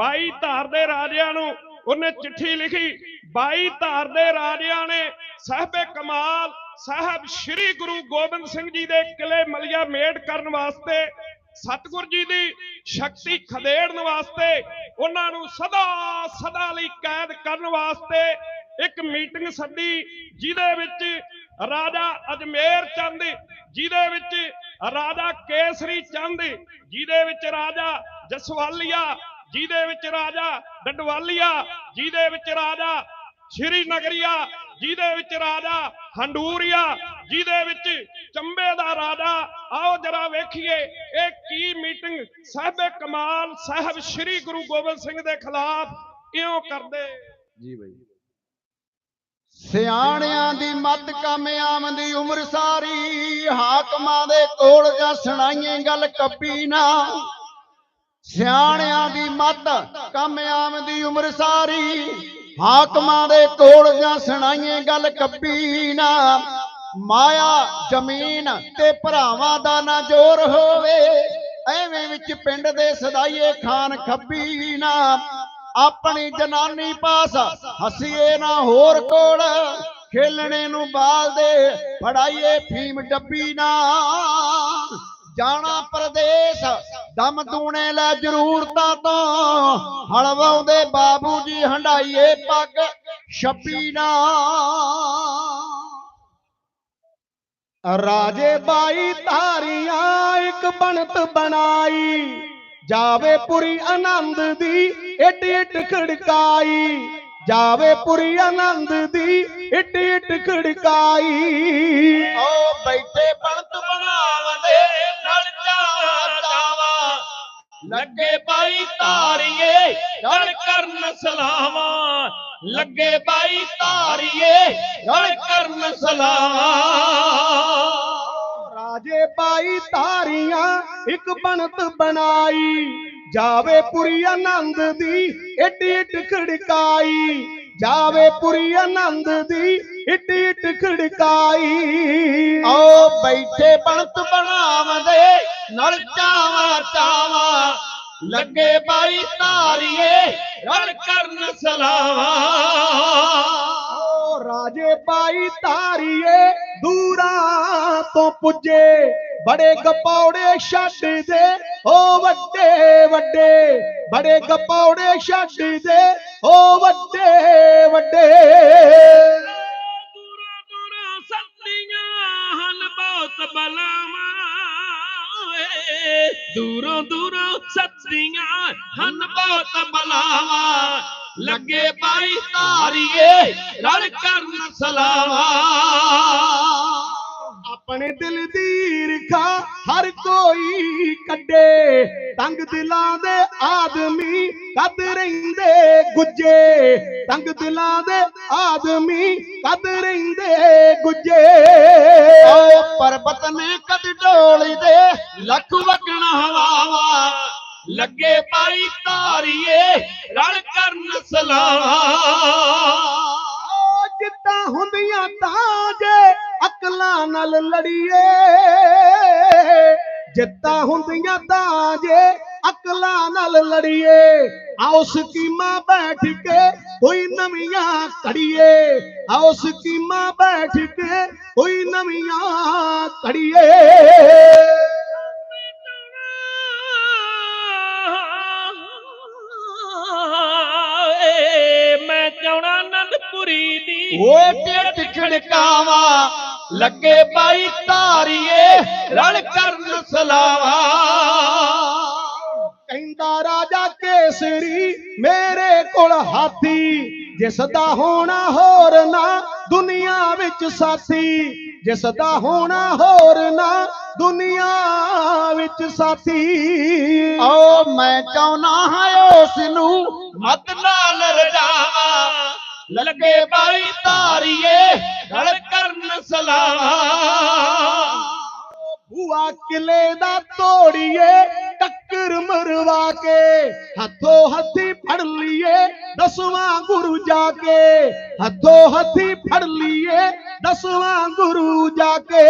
22 ਧਾਰ ਦੇ ਰਾਜਿਆਂ ਨੂੰ ਉਹਨੇ ਚਿੱਠੀ ਲਿਖੀ। 22 ਧਾਰ ਦੇ ਰਾਜਿਆਂ ਨੇ ਸਾਹਿਬੇ ਕਮਾਲ, ਸਾਹਿਬ ਸ੍ਰੀ ਗੁਰੂ ਗੋਬਿੰਦ ਸਿੰਘ ਜੀ ਦੇ ਕਿਲੇ ਮਲਿਆ ਮੇਟ ਕਰਨ ਵਾਸਤੇ, ਸਤਿਗੁਰ ਜੀ ਦੀ ਸ਼ਕਤੀ ਖਦੇੜਨ ਵਾਸਤੇ, ਉਹਨਾਂ ਨੂੰ ਸਦਾ ਸਦਾ ਲਈ ਕੈਦ ਕਰਨ ਵਾਸਤੇ ਇੱਕ ਮੀਟਿੰਗ ਸੱਦੀ, ਜਿਹਦੇ ਵਿੱਚ ਰਾਜਾ ਅਜਮੇਰ ਚੰਦ, ਜਿਹਦੇ ਵਿੱਚ ਰਾਜਾ ਕੇਸਰੀ ਚੰਦ, ਜਿਹਦੇ ਵਿੱਚ ਰਾਜਾ ਜਸਵਾਲੀਆ ਜਿਹਦੇ ਵਿੱਚ ਰਾਜਾ ਡਡਵਾਲੀਆ, ਜਿਹਦੇ ਵਿੱਚ ਰਾਜਾ ਸ਼੍ਰੀ ਨਗਰੀਆ, ਜਿਹਦੇ ਵਿੱਚ ਰਾਜਾ ਹੰਡੂਰੀਆ, ਜਿਹਦੇ ਵਿੱਚ ਚੰਬੇ ਦਾ ਰਾਜਾ। ਆਓ ਜਰਾ ਵੇਖੀਏ, ਇਹ ਕੀ ਮੀਟਿੰਗ? ਸਾਹਿਬੇ ਕਮਾਲ ਸਾਹਿਬ ਸ਼੍ਰੀ ਗੁਰੂ ਗੋਬਿੰਦ ਸਿੰਘ ਦੇ ਖਿਲਾਫ ਕਿਉਂ ਕਰਦੇ। ਜੀ ਬਾਈ। ਸਿਆਣਿਆਂ ਦੀ ਮੱਤ ਕੰਮ ਆਮਦੀ ਉਮਰ ਸਾਰੀ, ਹਾਕਮਾਂ ਦੇ ਕੋਲ ਜਾਂ ਸੁਣਾਈਏ ਗੱਲ ਕੱਪੀ ਨਾ। ਸਿਆਣਿਆਂ ਦੀ ਮੱਤ ਕਾਮਯਾਬ ਦੀ ਉਮਰ ਸਾਰੀ। ਹਾਕਮਾਂ ਦੇ ਕੋਲ ਜਾਂ ਸੁਣਾਈਏ ਗੱਲ ਕੱਪੀ ਨਾ। ਮਾਇਆ, ਜ਼ਮੀਨ ਤੇ ਭਰਾਵਾਂ ਦਾ ਨਾ ਜ਼ੋਰ ਹੋਵੇ। ਐਵੇਂ ਵਿੱਚ ਪਿੰਡ ਦੇ ਸਦਾਈਏ ਖਾਨ ਖੱਬੀ ਨਾ। ਆਪਣੀ ਜਨਾਨੀ ਪਾਸ ਹਸੀਏ ਨਾ ਹੋਰ ਕੋਲ। ਖੇਲਣੇ ਨੂੰ ਬਾਲ ਦੇ ਫੜਾਈਏ ਫੀਮ ਡੱਬੀ ਨਾ। ਜਾਣਾ ਪ੍ਰਦੇਸ਼ ਦਮ ਦੂਣੇ ਲੈ ਜ਼ਰੂਰਤਾਂ ਤੋਂ ਹਲਵਾਉਂਦੇ ਬਾਬੂ ਜੀ ਹੰਡਾਈਏ ਪੱਗ ਛੱਪੀ ਨਾ। ਰਾਜੇ ਬਾਈ ਧਾਰੀਆਂ ਇੱਕ ਬਣਤ ਬਣਾਈ, ਜਾਵੇ ਪੁਰੀ ਆਨੰਦ ਦੀ ਇੱਟ ਇੱਟ ਖੜਕਾਈ, ਜਾਵੇ ਪੁਰੀ ਆਨੰਦ ਦੀ ਇੱਟ ਇੱਟ ਖੜਕਾਈ। ਲੱਗੇ ਬਾਈ ਧਾਰੀਏ, ਰਲ ਕਰਨ ਸਲਾਵਾਂ ਲੱਗੇ ਬਾਈ ਧਾਰੀਏ, ਰਲ ਕਰਨ ਸਲਾਵਾਂ ਰਾਜੇ ਬਾਈ ਧਾਰੀਆਂ, ਇੱਕ ਬਣਤ ਬਣਾਈ। ਜਾਵੇ ਪੁਰੀ ਆਨੰਦ ਦੀ ਏਡੀ ਇੱਟ ਖੜਕਾਈ। ਜਾਵੇ ਪੁਰੀ ਆਨੰਦ ਦੀ ਇੱਟ ਇੱਟ ਖੜਕਾਈ। ਆਓ ਬੈਠੇ ਬਣਤ ਬਣਾਵਦੇ ਨਲ ਚਾਵਾ ਚਾਵਾ। ਲੱਗੇ ਬਾਈ ਧਾਰੀਏ, ਰਲ ਕਰਨ ਸਲਾਵਾ ਰਾਜੇ ਬਾਈ ਧਾਰੀਏ, ਦੂਰਾਂ ਤੋਂ ਪੁੱਜੇ, ਬੜੇ ਗਪੌੜੇ ਛੱਡਦੇ ਓ ਵੱਡੇ ਵੱਡੇ, ਬੜੇ ਗਪੌੜੇ ਛੱਡਦੇ ਓ ਵੱਡੇ ਵੱਡੇ ਦੂਰੋਂ ਦੂਰੋਂ ਸੱਤੀਆਂ ਹਨ ਬਹੁਤ ਬਲਾਵਾਂ ਲੱਗੇ ਬਾਈ ਧਾਰੀਏ ਰਲ ਕਰਨ ਸਲਾਵਾ। ਆਪਣੇ ਦਿਲ ਦੀ ਰਖਾ ਹਰ ਕੋਈ ਕੱਢੇ। ਤੰਗ ਦਿਲਾਂ ਦੇ ਆਦਮੀ ਕਦ ਰਹਿੰਦੇ ਗੁੱਜੇ। ਤੰਗ ਦਿਲਾਂ ਦੇ ਆਦਮੀ ਕਦ ਰਹਿੰਦੇ ਗੁੱਜੇ। ਓ ਪਰਬਤ ਨੇ ਕਦ ਢੋਲੀ ਦੇ। ਲੱਖ ਵਗਣਾ ਹਵਾਵਾ। ਲੱਗੇ ਪਾਈ ਧਾਰੀਏ, ਰਲ ਕਰਨ ਸਲਾਵਾ। ਜਿੱਦਾਂ ਹੁੰਦੀਆਂ ਤਾਂ ਜੇ ਅਕਲਾਂ ਨਾਲ ਲੜੀਏ। ਜਿੱਦਾਂ ਹੁੰਦੀਆਂ ਤਾਂ ਜੇ ਅਕਲਾਂ ਨਾਲ ਲੜੀਏ। ਆਓ ਸਕੀਮਾਂ ਬੈਠ ਕੇ ਕੋਈ ਨਵੀਆਂ ਕੜੀਏ। ਆਓ ਸਕੀਮਾਂ ਬੈਠ ਕੇ ਕੋਈ ਨਵੀਆਂ ਕੜੀਏ। ਓਏ ਟਿੱਟ ਖੜਕਾਵਾ ਲੱਗੇ ਬਾਈ ਧਾਰੀਏ ਰਲ ਕਰਨ ਸਲਾਵਾ। ਕਹਿੰਦਾ ਰਾਜਾ ਕੇਸਰੀ ਮੇਰੇ ਕੋਲ ਹਾਥੀ ਜਿਸ ਦਾ ਹੋਣਾ ਹੋਰ ਨਾ ਦੁਨੀਆ ਵਿੱਚ ਸਾਥੀ ਜਿਸ ਦਾ ਹੋਣਾ ਹੋਰ ਨਾ ਦੁਨੀਆ ਵਿੱਚ ਸਾਥੀ। ਓ ਮੈਂ ਚਾਹਨਾ ਹਾਂ ਉਸ ਨੂੰ ਮਤ ਨਾਲ ਲੱਗੇ ਬਾਈ ਧਾਰੀਏ ਰਲ ਕਰਨ ਸਲਾਵਾ ਬੂਆ ਕਿਲੇ ਦਾ ਤੋੜੀਏ, ਟੱਕਰ ਮਰਵਾ ਕੇ, ਹੱਥੋਂ ਹੱਥੀ ਫੜ ਲਈਏ ਦਸਵਾਂ ਗੁਰੂ ਜਾ ਕੇ। ਹੱਥੋਂ ਹੱਥੀ ਫੜ ਲਈਏ ਦਸਵਾਂ ਗੁਰੂ ਜਾ ਕੇ।